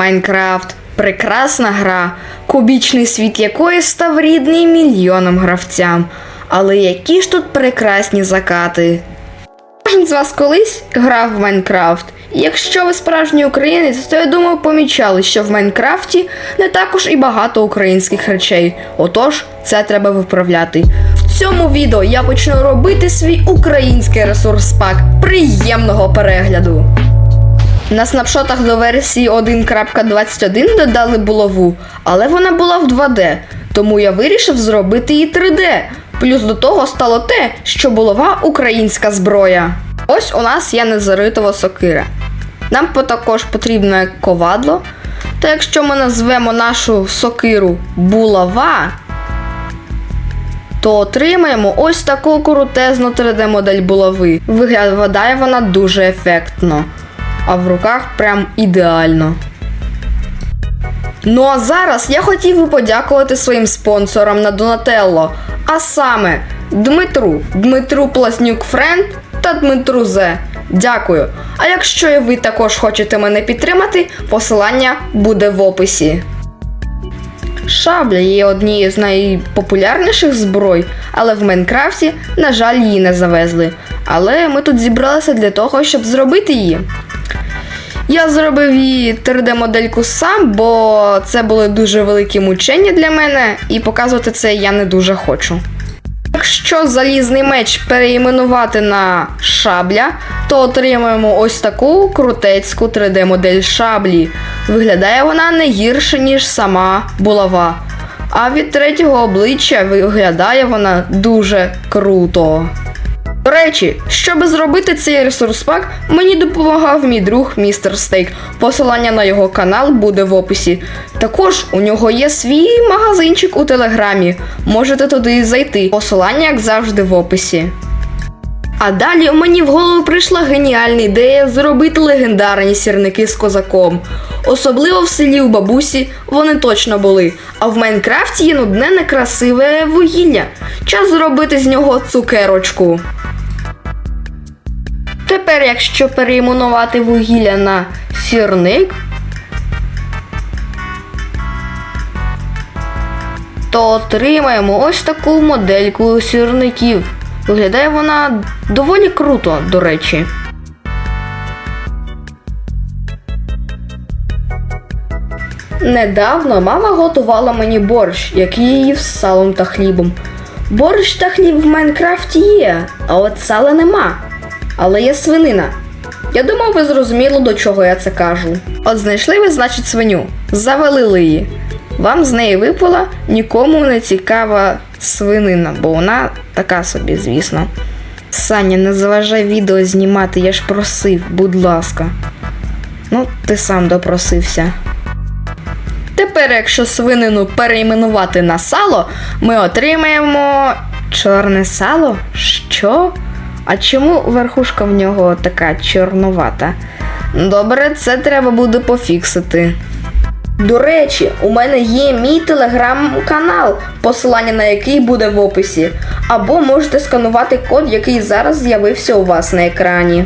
Майнкрафт прекрасна гра, кубічний світ якої став рідний мільйонам гравцям. Але які ж тут прекрасні закати. Кожен з вас колись грав в Майнкрафт. І якщо ви справжній українець, то я думаю, помічали, що в Майнкрафті не також і багато українських речей. Отож, це треба виправляти. В цьому відео я почну робити свій український ресурс пак. Приємного перегляду! На снапшотах до версії 1.21 додали булаву, але вона була в 2D, тому я вирішив зробити її 3D. Плюс до того стало те, що булава українська зброя. Ось у нас є незаритова сокира. Нам також потрібне ковадло. Та якщо ми назвемо нашу сокиру булава, то отримаємо ось таку крутезну 3D-модель булави. Виглядає вона дуже ефектно, а в руках прям ідеально. Ну а зараз я хотів би подякувати своїм спонсорам на Донателло, а саме Дмитру, Дмитру Пласнюк Френд та Дмитру Зе. Дякую. А якщо і ви також хочете мене підтримати, посилання буде в описі. Шабля є однією з найпопулярніших зброй, але в Майнкрафті, на жаль, її не завезли. Але ми тут зібралися для того, щоб зробити її. Я зробив її 3D-модельку сам, бо це були дуже великі мучення для мене, і показувати це я не дуже хочу. Якщо залізний меч переіменувати на шабля, то отримаємо ось таку крутецьку 3D-модель шаблі. Виглядає вона не гірше, ніж сама булава. А від третього обличчя виглядає вона дуже круто. До речі, щоб зробити цей ресурс пак, мені допомагав мій друг містер Стейк. Посилання на його канал буде в описі. Також у нього є свій магазинчик у телеграмі. Можете туди зайти. Посилання, як завжди, в описі. А далі мені в голову прийшла геніальна ідея зробити легендарні сірники з козаком. Особливо в селі у бабусі вони точно були. А в Майнкрафті є нудне некрасиве вугілля. Час зробити з нього цукерочку. Тепер, якщо перейменувати вугілля на сірник, то отримаємо ось таку модельку сірників. Виглядає вона доволі круто, до речі. Недавно мама готувала мені борщ, який їв з салом та хлібом. Борщ та хліб в Майнкрафті є, а от сала нема. Але є свинина. Я думав, ви зрозуміли, до чого я це кажу. От знайшли ви, значить, свиню, завалили її. Вам з неї випала нікому не цікава свинина, бо вона така собі, звісно. Саня, не заважай відео знімати, я ж просив, будь ласка. Ну, ти сам допросився. Тепер, якщо свинину перейменувати на сало, ми отримаємо чорне сало? Що? А чому верхушка в нього така чорнувата? Добре, це треба буде пофіксити. До речі, у мене є мій телеграм-канал, посилання на який буде в описі. Або можете сканувати код, який зараз з'явився у вас на екрані.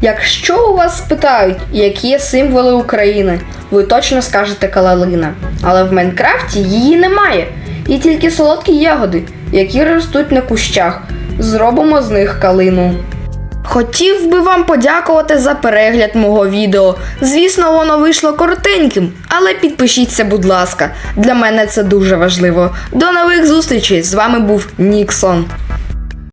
Якщо у вас спитають, які є символи України, ви точно скажете калалина. Але в Майнкрафті її немає. Є тільки солодкі ягоди, які ростуть на кущах. Зробимо з них калину. Хотів би вам подякувати за перегляд мого відео. Звісно, воно вийшло коротеньким, але підпишіться, будь ласка. Для мене це дуже важливо. До нових зустрічей! З вами був Ніксон.